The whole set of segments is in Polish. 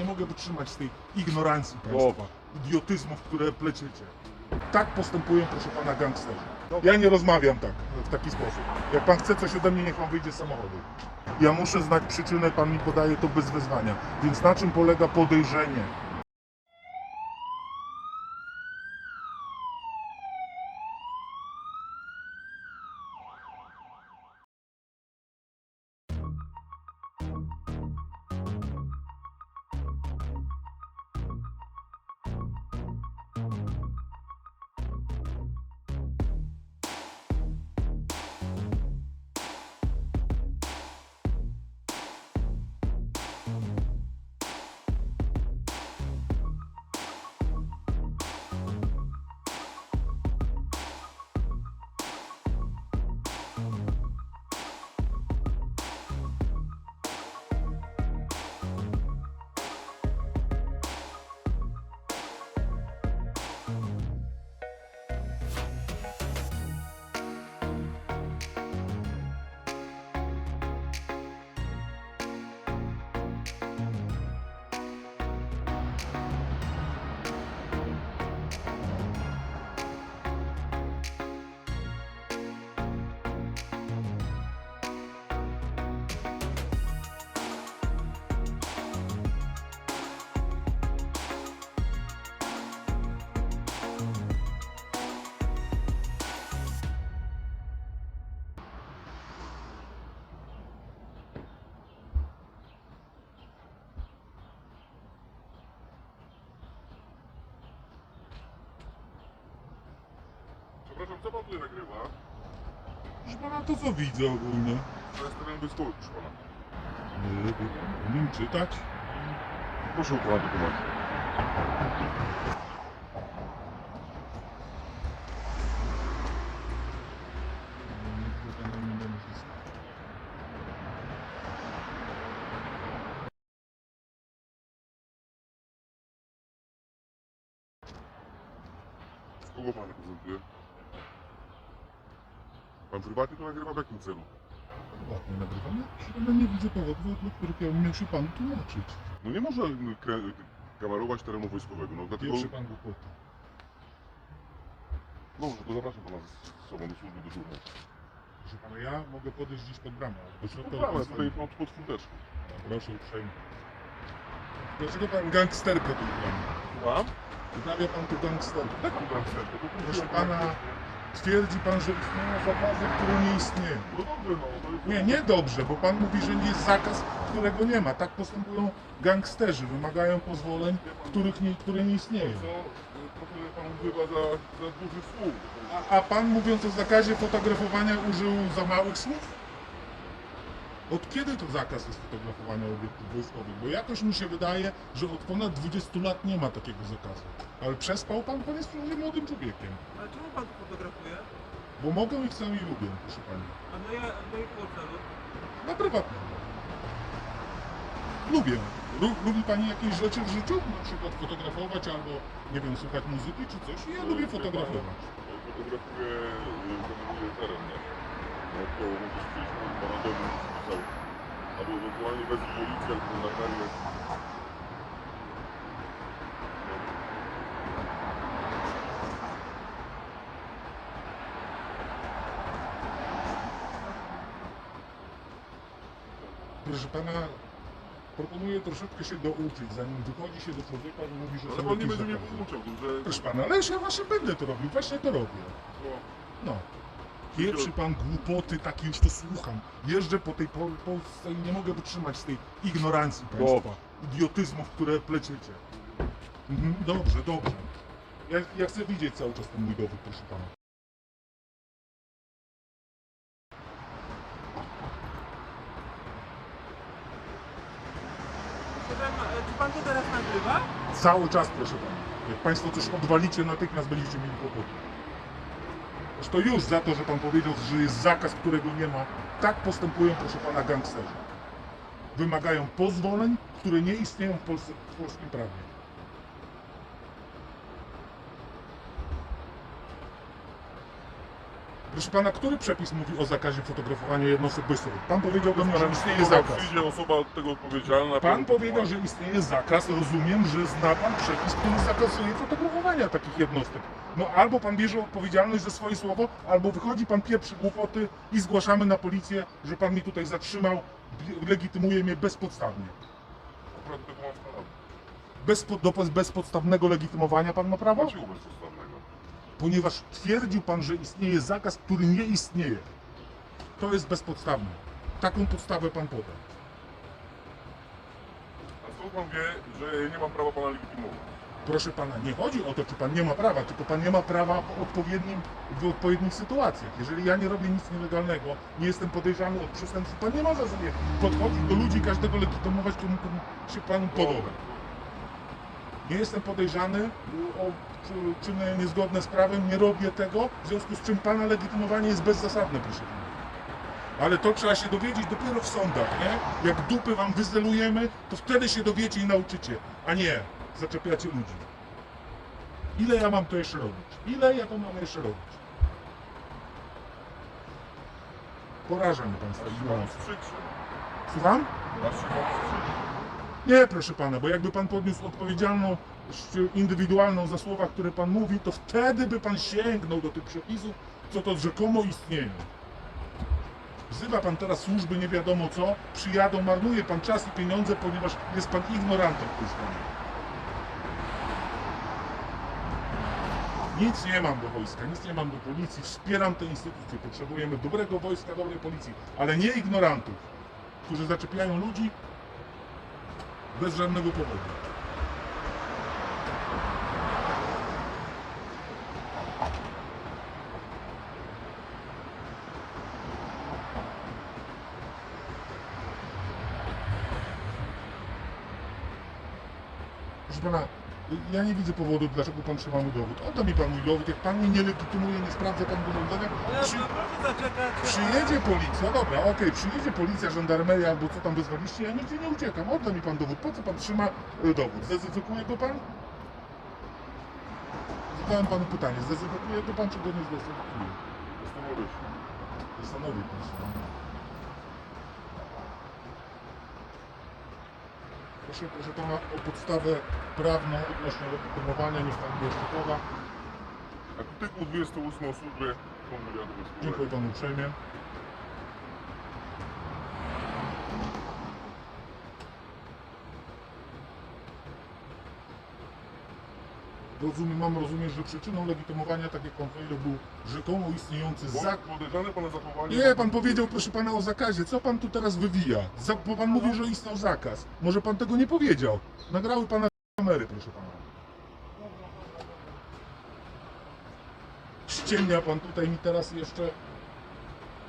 Nie mogę wytrzymać tej ignorancji państwa, idiotyzmów, które pleciecie. Tak postępują, proszę pana, gangsterzy. Ja nie rozmawiam tak, w taki sposób. Jak pan chce coś ode mnie, niech pan wyjdzie z samochodu. Ja muszę znać przyczynę, pan mi podaje to bez wezwania. Więc na czym polega podejrzenie? Przepraszam, co pan tutaj nagrywa? Proszę pana, to co widzę ogólnie? To jest teren wojskowy, proszę pana. Nie umiem czytać. Proszę o pana dokumenty. Kogo pan reprezentuje? Pan prywatnie to nagrywa w jakim celu? Ładnie nagrywane. Ale nie widzę powodów, dla których ja miał się panu tłumaczyć. No nie można mm, krę- kamerować terenu wojskowego, no dlatego... Pierwszy pan głupoty. Dobrze, to zapraszam pana z sobą do służby dyżurnej. Proszę pana, ja mogę podejść gdzieś pod bramę. ale Dobra, państwa tutaj pod, pod furteczką. Proszę uprzejmie. Dlaczego pan gangsterkę tu uprawia? Mam? Uprawia pan tu gangsterkę. Taką gangsterkę. to proszę pana, twierdzi pan, że istnieją zakazy, które nie istnieją. No dobrze, no. to Nie, nie dobrze, bo pan mówi, że jest zakaz, którego nie ma. Tak postępują gangsterzy, wymagają pozwoleń, których nie, które nie istnieją. Co? Trochę pan używa za, za duży słów. A, a pan mówiąc o zakazie fotografowania użył za małych słów? Od kiedy to zakaz jest fotografowania obiektów wojskowych? Bo jakoś mi się wydaje, że od ponad 20 lat nie ma takiego zakazu. Ale przespał pan, pan jest przecież młodym człowiekiem. Ale czemu pan fotografuje? Bo mogę i chcę i lubię, proszę pani. A no ja, no i po celu? Na prywatnie. Lubię. Lu- Lubi pani jakieś rzeczy w życiu? Na przykład fotografować albo, nie wiem, słuchać muzyki czy coś? Ja lubię fotografować. Ja fotografuję, y, zamaluję teren. No to może przyjść pana domu spisał. Albo ewentualnie wezmę policję albo na karmę. Proszę pana, proponuję troszeczkę się douczyć, zanim wychodzi się do człowieka i mówi, że Ale pan nie będzie mnie pouczał, że... Proszę pana, ale ja właśnie będę to robił, właśnie to robię. No, No. Pierwszy pan głupoty, taki już to słucham. Jeżdżę po tej Pol- Polsce i nie mogę wytrzymać tej ignorancji państwa, idiotyzmów, które pleciecie. Mhm, dobrze, dobrze. Ja, ja chcę widzieć cały czas ten mój dowód, proszę pana. Czy pan to teraz nagrywa? Cały czas, proszę pana. Jak państwo coś odwalicie, natychmiast będziecie mieli kłopoty. Zresztą już za to, że pan powiedział, że jest zakaz, którego nie ma, tak postępują, proszę pana, gangsterzy. Wymagają pozwoleń, które nie istnieją w, Polsce, w polskim prawie. Proszę pana, który przepis mówi o zakazie fotografowania jednostek wojskowych? Pan powiedział do mnie, że istnieje zakaz. Przyjdzie osoba od tego odpowiedzialna. Pan powiedział, że istnieje zakaz. Rozumiem, że zna pan przepis, który zakazuje fotografowania takich jednostek. No albo pan bierze odpowiedzialność za swoje słowo, albo wychodzi pan pieprzy głupoty i zgłaszamy na policję, że pan mi tutaj zatrzymał, legitymuje mnie bezpodstawnie. Bez, do bezpodstawnego legitymowania pan ma prawo? Dlaczego bezpodstawnego? Ponieważ twierdził pan, że istnieje zakaz, który nie istnieje. To jest bezpodstawne. Taką podstawę pan podał. A skąd pan wie, że nie mam prawa pana legitymować? Proszę pana, nie chodzi o to, czy pan nie ma prawa, tylko pan nie ma prawa w, odpowiednim, w odpowiednich sytuacjach. Jeżeli ja nie robię nic nielegalnego, nie jestem podejrzany od przestępstw, pan nie może sobie podchodzić do ludzi każdego legitymować, komu się panu podoba. Nie jestem podejrzany o czy- czyny niezgodne z prawem, nie robię tego, w związku z czym pana legitymowanie jest bezzasadne, proszę pana. Ale to trzeba się dowiedzieć dopiero w sądach, nie? Jak dupy wam wyzelujemy, to wtedy się dowiecie i nauczycie, a nie zaczepiacie ludzi. Ile ja mam to jeszcze robić? Ile ja to mam jeszcze robić? Poraża mnie państwa ignorancja. Słucham? Nie, proszę pana, bo jakby pan podniósł odpowiedzialną, indywidualną za słowa, które pan mówi, to wtedy by pan sięgnął do tych przepisów, co to rzekomo istnieją. Wzywa pan teraz służby nie wiadomo co, przyjadą, marnuje pan czas i pieniądze, ponieważ jest pan ignorantem w tej Nic nie mam do wojska, nic nie mam do policji, wspieram te instytucje, potrzebujemy dobrego wojska, dobrej policji, ale nie ignorantów, którzy zaczepiają ludzi bez żadnego powodu. Proszę pana, ja nie widzę powodu, dlaczego pan trzyma mój dowód. Odda mi pan mój dowód. Jak pan mnie nie legitymuje, nie sprawdza pan go dowodem, Ale przy, no, przyjedzie policja, dobra, okej, przyjedzie policja, żandarmeria albo co tam wezwaliście, ja nigdzie nie uciekam. Odda mi pan dowód. Po co pan trzyma y, dowód? Zdezynfekuje go pan? Zadałem panu pytanie, zdezynfekuje go pan, czy go nie zdezynfekuje? Zastanowię się. Zastanowię pan się. Proszę, proszę pana o podstawę prawną odnośnie legitymowania, niech pan jeszcze poda. Artykuł 28 o służbie kontrwywiadu. Dziękuję panu uprzejmie. Rozumiem, mam rozumieć, że przyczyną legitymowania takiego konwoju był rzekomo istniejący zakaz. podejrzany pana zachowanie... Nie, pan powiedział, proszę pana, o zakazie. Co pan tu teraz wywija? Za, bo pan mówi, że istniał zakaz. Może pan tego nie powiedział. Nagrały pana kamery, proszę pana. Ściemnia pan tutaj mi teraz jeszcze.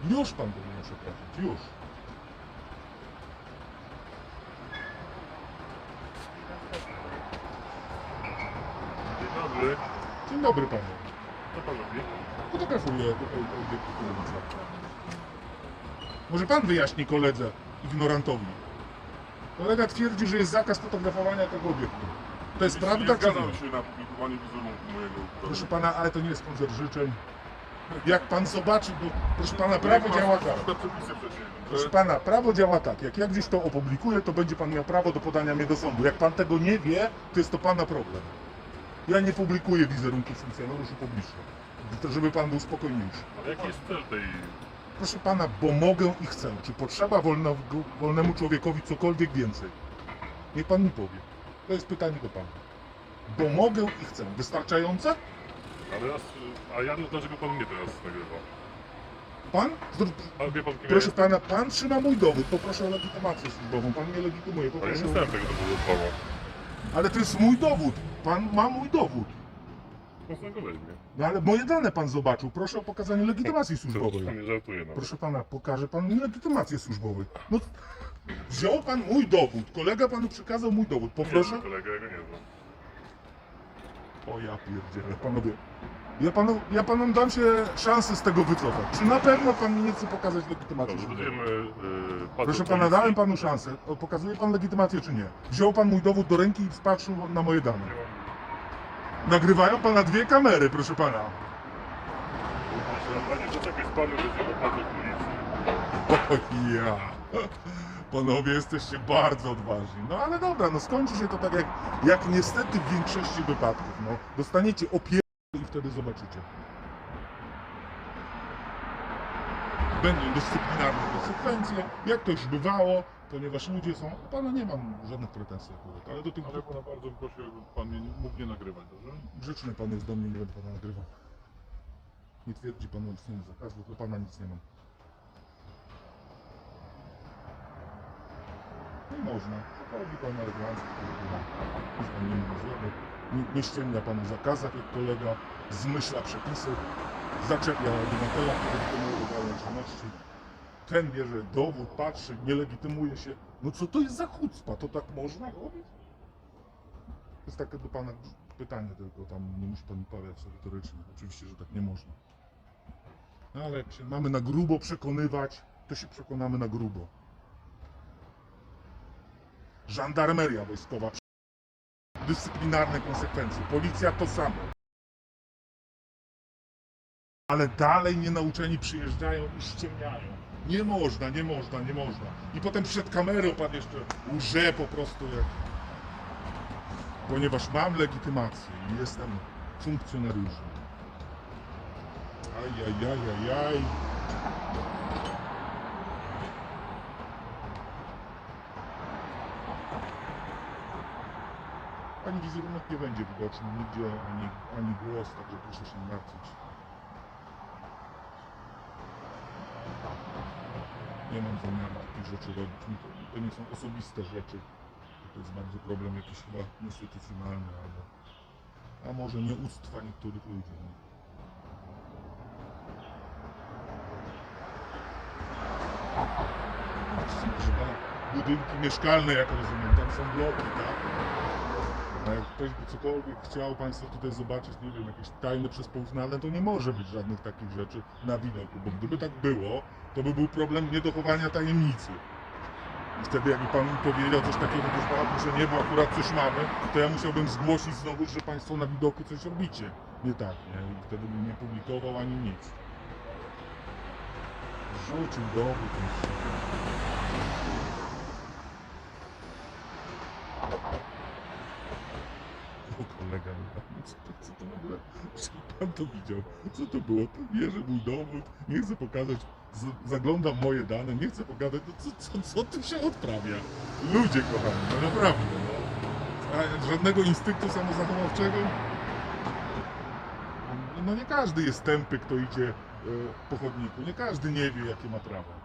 Już pan powinien przeprosić, już. Dzień dobry. Dzień dobry panu. Co pan robi? Fotografuję tutaj obiekty ulicy. Może pan wyjaśni koledze, ignorantowi. Kolega twierdzi, że jest zakaz fotografowania tego obiektu. To jest prawda, Nie czy nie? się na publikowanie wizerunku mojego. Proszę pana, ale to nie jest koncert życzeń. Jak pan zobaczy, bo proszę pana, prawo działa tak. Te przepisy przecież. Proszę pana, prawo działa tak. Jak ja gdzieś to opublikuję, to będzie pan miał prawo do podania mnie do sądu. Jak pan tego nie wie, to jest to pana problem. Ja nie publikuję wizerunków funkcjonariuszy publicznych. To żeby pan był spokojniejszy. Ale jaki jest cel tej... Proszę pana, bo mogę i chcę. Czy potrzeba wolnemu człowiekowi cokolwiek więcej? Niech pan mi powie. To jest pytanie do pana. Bo mogę i chcę. Wystarczające? Ale raz, a ja dlaczego pan mnie teraz nagrywa? Pan? Zrób- A wie pan kim Proszę ja pana, pan trzyma mój dowód. Poproszę o legitymację służbową. Pan mnie legitymuje. jestem? Ale ja Poproszę nie o... dostałem tego dowodu od pana. Ale to jest mój dowód. Pan ma mój dowód. Go weźmie. No ale moje dane pan zobaczył. Proszę o pokazanie legitymacji służbowej. nie żartuje nawet. Proszę pana, pokaże pan mi legitymację służbową. No, wziął pan mój dowód. Kolega panu przekazał mój dowód. Nie Poproszę. znam kolega, ja go nie znam. O ja pierdzielę, panowie. Ja panu, ja panom dam się szansę z tego wycofać. Czy na pewno pan mi nie chce pokazać legitymacji? Dobrze, służbowej? będziemy yy, Proszę policji. pana, dałem panu szansę. O, Pokazuje pan legitymację czy nie? Wziął pan mój dowód do ręki i spatrzył na moje dane. Nie mam... Nagrywają pana dwie kamery, proszę pana. O ja. Panowie, jesteście bardzo odważni. No ale dobra, no skończy się to tak jak, jak niestety w większości wypadków. No, dostaniecie opier... i wtedy zobaczycie. Będą dyscyplinarne konsekwencje, jak to już bywało, ponieważ ludzie są... U Pana nie mam żadnych pretensji akurat, ale do tych... Ale pana bardzo bym prosił, jakby pan mnie nie- mógł nie nagrywać, dobrze? Grzeczny Pan jest do mnie, nie będę Pana nagrywał. Nie twierdzi Pan o istnieniu zakazu, do Pana nic nie mam. Nie można. Robi Pan elegancko, nic Pan nie mówi złego. Nie, ściemnia Pan o zakazach jak kolega, zmyśla przepisy, zaczepia obywatela, który wykonuje legalne czynności. Ten bierze dowód, patrzy, nie legitymuje się. No co to jest za chucpa? To tak można robić? To jest takie do Pana pytanie tylko, tam nie musi Pan uprawiać retorycznie. Oczywiście, że tak nie można. No ale jak się mamy na grubo przekonywać, to się przekonamy na grubo. Żandarmeria wojskowa, dyscyplinarne konsekwencje, policja to samo. Ale dalej nienauczeni przyjeżdżają i ściemniają. Nie można, nie można, nie można. I potem przed kamerą pan jeszcze łże po prostu jak ponieważ mam legitymację i jestem funkcjonariuszem. Ajajajajaj. Pani wizerunek nie będzie widoczny nigdzie, ani, ani głos, także proszę się martwić. Nie mam zamiaru takich rzeczy robić. To, nie są osobiste rzeczy. To jest bardzo problem jakiś chyba instytucjonalny, albo a może nieustwa niektórych ludzi. No. Budynki mieszkalne, jak rozumiem, tam są bloki, tak? A jak ktoś by cokolwiek chciał Państwo tutaj zobaczyć, nie wiem, jakieś tajne przespołznane, to nie może być żadnych takich rzeczy na widoku, bo gdyby tak było, to by był problem niedochowania tajemnicy. I wtedy jakby Pan mi powiedział coś takiego, że nie, bo akurat coś mamy, to ja musiałbym zgłosić znowu, że Państwo na widoku coś robicie. Nie tak, nie? I wtedy bym nie publikował ani nic. Rzucił dowód. O kolega, no, co to, co to w ogóle, czy pan to widział? Co to było? To że był dowód, nie chcę pokazać, z, zaglądam moje dane, nie chcę pokazać, no co, co, co tu się odprawia? Ludzie kochani, no naprawdę, no. A żadnego instynktu samozachowawczego? No nie każdy jest tępy, kto idzie e, po chodniku, nie każdy nie wie, jakie ma prawa.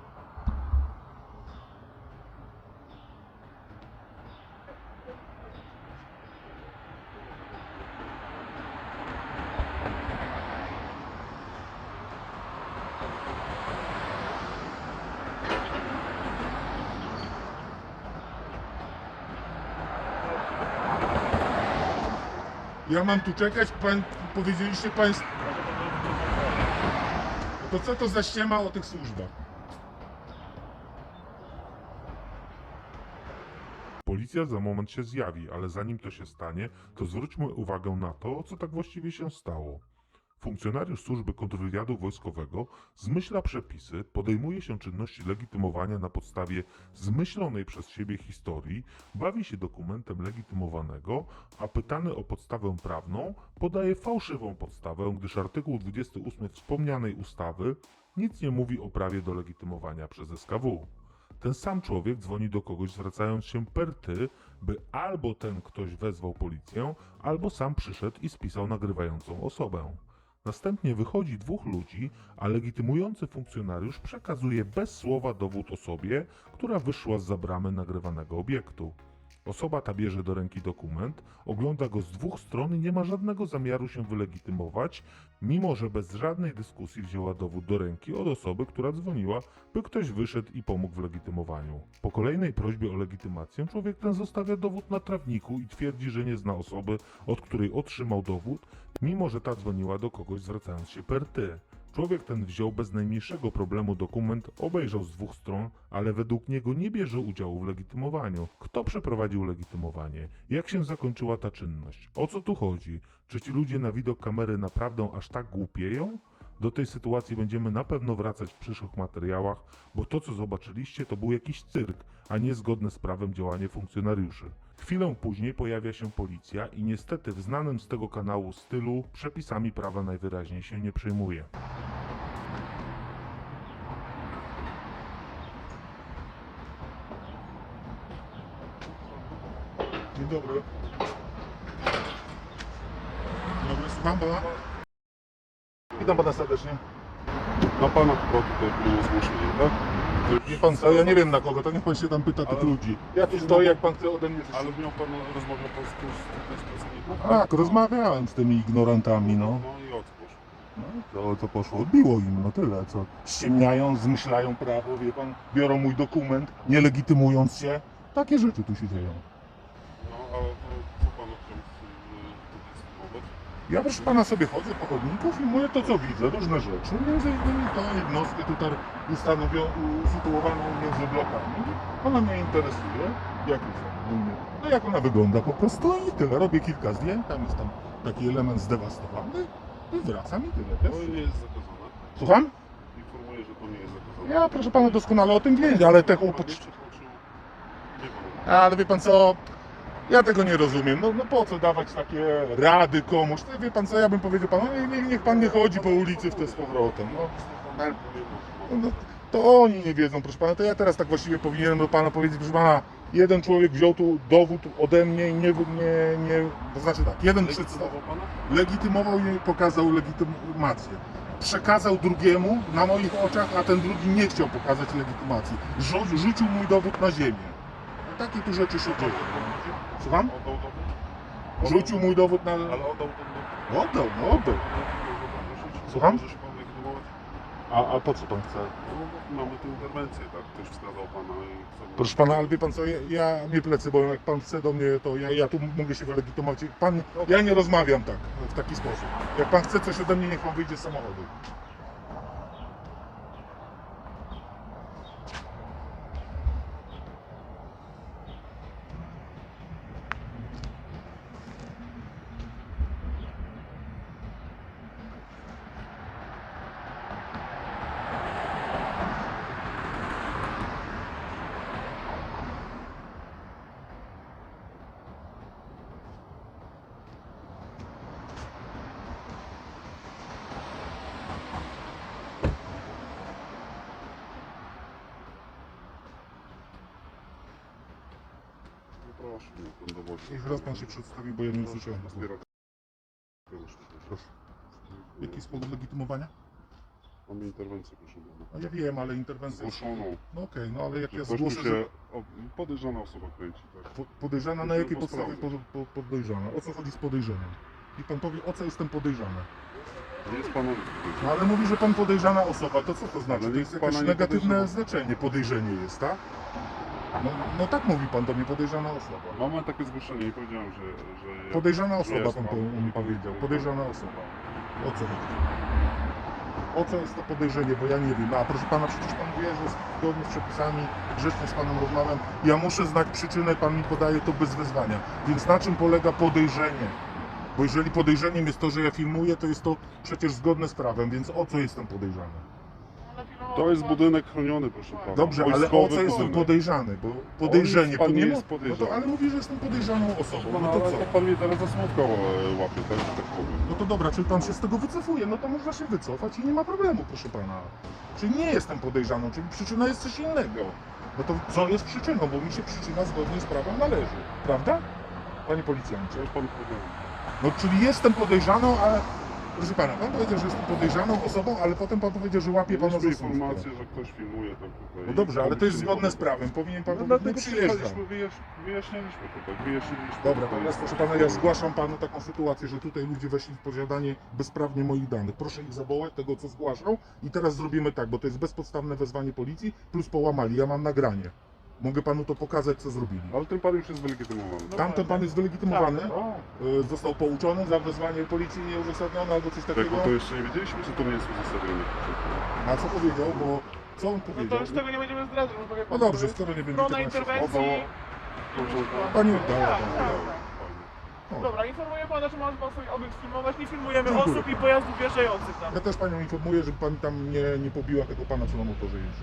Ja mam tu czekać, pan, powiedzieliście państwo... To co to za ściema o tych służbach? Policja za moment się zjawi, ale zanim to się stanie, to zwróćmy uwagę na to, co tak właściwie się stało. Funkcjonariusz służby kontrwywiadu wojskowego zmyśla przepisy, podejmuje się czynności legitymowania na podstawie zmyślonej przez siebie historii, bawi się dokumentem legitymowanego, a pytany o podstawę prawną podaje fałszywą podstawę, gdyż artykuł 28 wspomnianej ustawy nic nie mówi o prawie do legitymowania przez SKW. Ten sam człowiek dzwoni do kogoś zwracając się per ty, by albo ten ktoś wezwał policję, albo sam przyszedł i spisał nagrywającą osobę. Następnie wychodzi dwóch ludzi, a legitymujący funkcjonariusz przekazuje bez słowa dowód osobie, która wyszła z za bramy nagrywanego obiektu. Osoba ta bierze do ręki dokument, ogląda go z dwóch stron i nie ma żadnego zamiaru się wylegitymować, mimo że bez żadnej dyskusji wzięła dowód do ręki od osoby, która dzwoniła, by ktoś wyszedł i pomógł w legitymowaniu. Po kolejnej prośbie o legitymację człowiek ten zostawia dowód na trawniku i twierdzi, że nie zna osoby, od której otrzymał dowód, mimo że ta dzwoniła do kogoś zwracając się per ty. Człowiek ten wziął bez najmniejszego problemu dokument, obejrzał z dwóch stron, ale według niego nie bierze udziału w legitymowaniu. Kto przeprowadził legitymowanie? Jak się zakończyła ta czynność? O co tu chodzi? Czy ci ludzie na widok kamery naprawdę aż tak głupieją? Do tej sytuacji będziemy na pewno wracać w przyszłych materiałach, bo to co zobaczyliście to był jakiś cyrk, a nie zgodne z prawem działanie funkcjonariuszy. Chwilę później pojawia się policja i niestety w znanym z tego kanału stylu przepisami prawa najwyraźniej się nie przejmuje. Dzień dobry. Dzień dobry, słucham pana? Witam pana serdecznie. Na pana chyba tutaj było zgłoszenie, tak? Wie pan co, ja nie wiem na kogo, to niech pan się tam pyta tych Ale- ludzi. Ja tu stoję, jak pan chce ode mnie coś... Ale miał pan, rozmawiał pan z tutaj z pracowników? Tak, rozmawiałem z tymi ignorantami, no. No i odpór. No, to, to poszło, odbiło im, no tyle, co ściemniają, zmyślają prawo, wie pan, biorą mój dokument, nie legitymując się. Takie rzeczy tu się dzieją. No, ale to co pan chciał y, tutaj spróbować? Ja proszę pana sobie chodzę po chodniku, filmuję to co widzę, różne rzeczy. Między innymi tą jednostkę tutaj ustanowioną, usytuowaną między blokami. Ona mnie interesuje, jak jest ogólnie. No jak ona wygląda po prostu i tyle. Robię kilka zdjęć, tam jest tam taki element zdewastowany i wracam i tyle. To jest zakazane. Słucham? Informuję, że to nie jest zakazane. Ja proszę pana doskonale o tym wiem, ale te pan. Ale wie pan co, ja tego nie rozumiem. No, no po co dawać takie rady komuś? No, wie pan co, ja bym powiedział panu, nie, nie, niech pan nie chodzi po ulicy w te z powrotem. No, ale- no, to oni nie wiedzą, proszę pana. To ja teraz tak właściwie powinienem do pana powiedzieć, proszę pana, jeden człowiek wziął tu dowód ode mnie i nie, nie, nie to znaczy tak, jeden przedstawił, legitymował i pokazał legitymację. Przekazał drugiemu na moich oczach, a ten drugi nie chciał pokazać legitymacji. Rzu- rzucił mój dowód na ziemię. Takie tu rzeczy się dzieją. Słucham? Oddał dowód? Rzucił mój dowód na... Ale oddał ten dowód. Oddał, no oddał. Słucham? Może się pan legitymować? A, a po co pan chce? No, mamy tę interwencję, tak? Ktoś wskazał pana i chcemy... Proszę pana, ale wie pan co, ja, ja mnie plecy, bo jak pan chce do mnie, to ja, ja tu mogę się wylegitymować. Pan, ja nie rozmawiam tak, w taki sposób. Jak pan chce coś ode mnie, niech pan wyjdzie z samochodu. Proszę, niech raz pan się przedstawi, bo ja nie usłyszałem. Proszę. Jaki jest powód legitymowania? Mamy interwencję, proszę pana. No ja wiem, ale interwencja... Zgłoszoną. No okej, no ale jak ja ktoś tu zgłoszę, się... o, Podejrzana osoba kręci, tak? po- podejrzana, na jakiej podstawie po, po, podejrzana? O co chodzi z podejrzeniem? I pan powie, o co jestem podejrzany? Jest pan... No ale mówi, że pan podejrzana osoba, to co to znaczy? To jest jakieś pana nie negatywne znaczenie, podejrzenie jest, tak? No, no tak mówi pan do mnie, podejrzana osoba. Mamy takie zgłoszenie i powiedziałem, że... że Podejrzana osoba, pan, po, mi powiedział. Podejrzana osoba. O co chodzi? O co jest to podejrzenie, bo ja nie wiem. A proszę pana, przecież pan wie, że zgodnie z przepisami, grzecznie z panem rozmawiam, ja muszę znać przyczynę, pan mi podaje to bez wezwania. Więc na czym polega podejrzenie? Bo jeżeli podejrzeniem jest to, że ja filmuję, to jest to przecież zgodne z prawem, więc o co jestem podejrzany? To jest budynek chroniony, proszę pana. Dobrze, ale o co jestem podejrzany? Bo podejrzenie, pan to nie jest mo- podejrzany. No to, ale mówi, że jestem podejrzaną osobą. No to co? to pan mnie teraz za słówko e, łapie, tak, że tak powiem. No to dobra, czyli pan się z tego wycofuje, no to można się wycofać i nie ma problemu, proszę pana. Czyli nie jestem podejrzaną, czyli przyczyna jest coś innego. No to co jest przyczyną, bo mi się przyczyna zgodnie z prawem należy, prawda? Panie policjancie. Co pan powiedział? No czyli jestem podejrzaną, ale... Proszę pana, pan powiedział, że jestem podejrzaną osobą, ale potem pan powiedział, że łapie pan Mieliśmy za informację, że ktoś filmuje tam tutaj. No dobrze, ale to jest zgodne z prawem, powinien pan No powiedzieć, dlatego nie przyjeżdżam. przyjechaliśmy, wyjaś, wyjaśniliśmy to, tak, wyjaśniliśmy. Dobra, to teraz jest- proszę pana, ja zgłaszam panu taką sytuację, że tutaj ludzie weszli w posiadanie bezprawnie moich danych. Proszę ich zawołać, tego co zgłaszał i teraz zrobimy tak, bo to jest bezpodstawne wezwanie policji plus połamali. Ja mam nagranie. Mogę panu to pokazać, co zrobili. Ale ten pan już jest wylegitymowany. Tamten pan jest wylegitymowany, Tak. y, został pouczony za wezwanie policji nieuzasadnione albo coś Tak, takiego. bo to jeszcze nie wiedzieliśmy, że to nie jest uzasadnione. A co powiedział, bo co on No to powiedział? już tego nie będziemy zdradzać, bo powie No pan, dobrze, skoro nie będzie Strona tego interwencji. Proszę pana. Pani oddała Tak, tak. O. Dobra, informuję pana, że mamy pan swój obiekt filmować. Nie filmujemy Dziękuję. osób i pojazdów wjeżdżających tam. Ja też panią informuję, żeby pani tam nie, nie pobiła tego pana, co na motorze jeździ.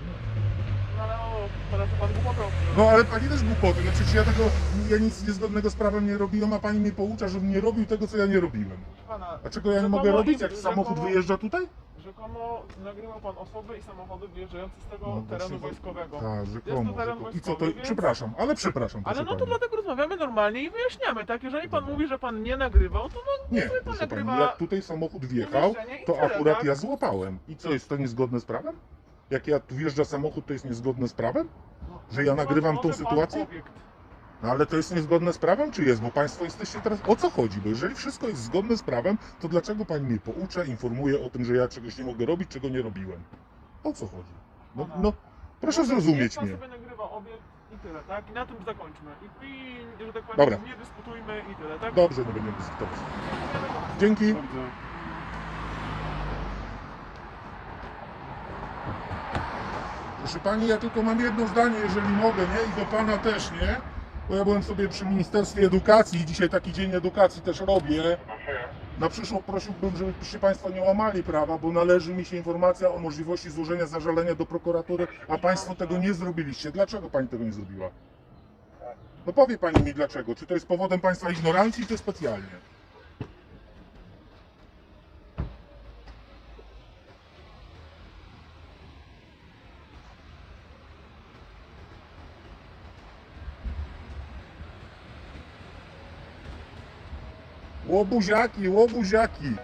No ale. No pani też głupoty, no przecież ja tego, ja nic niezgodnego z prawem nie robiłem, a pani mnie poucza, żebym nie robił tego, co ja nie robiłem. Pana, A czego ja nie mogę robić, jak samochód wyjeżdża tutaj? rzekomo nagrywał pan osoby i samochody wjeżdżające z tego No, terenu właśnie- wojskowego. Tak, rzekomo. teren rzekomo. I co to, wojskowy, więc- przepraszam, ale przepraszam, Ale no to pani. dlatego rozmawiamy normalnie i wyjaśniamy, tak? Jeżeli pan mówi, że pan nie nagrywał, to no Nie, pan proszę pani, nagrywa jak tutaj samochód wjechał, umieszczenie i to tyle, akurat tak? ja złapałem. I co, jest to niezgodne z prawem? Jak ja tu wjeżdża samochód, to jest niezgodne z prawem? Że ja nagrywam tą sytuację? No ale to jest niezgodne z prawem, czy jest? Bo państwo jesteście teraz... O co chodzi? Bo jeżeli wszystko jest zgodne z prawem, to dlaczego pani mnie poucza, informuje o tym, że ja czegoś nie mogę robić, czego nie robiłem? O co chodzi? No, no proszę zrozumieć mnie. sobie nagrywa obiekt i tyle, tak? I na tym zakończmy. I, i że tak powiem, Dobra. nie dyskutujmy i tyle, tak? Dobrze, nie będziemy dyskutować. Dzięki. Proszę pani, ja tylko mam jedno zdanie, jeżeli mogę, nie? I do pana też, nie? Bo ja byłem sobie przy Ministerstwie Edukacji i dzisiaj taki dzień edukacji też robię. Na przyszłość prosiłbym, żebyście Państwo nie łamali prawa, bo należy mi się informacja o możliwości złożenia zażalenia do prokuratury, a Państwo tego nie zrobiliście. Dlaczego Pani tego nie zrobiła? No powie Pani mi dlaczego. Czy to jest powodem Państwa ignorancji, czy specjalnie? Obujaki, aqui.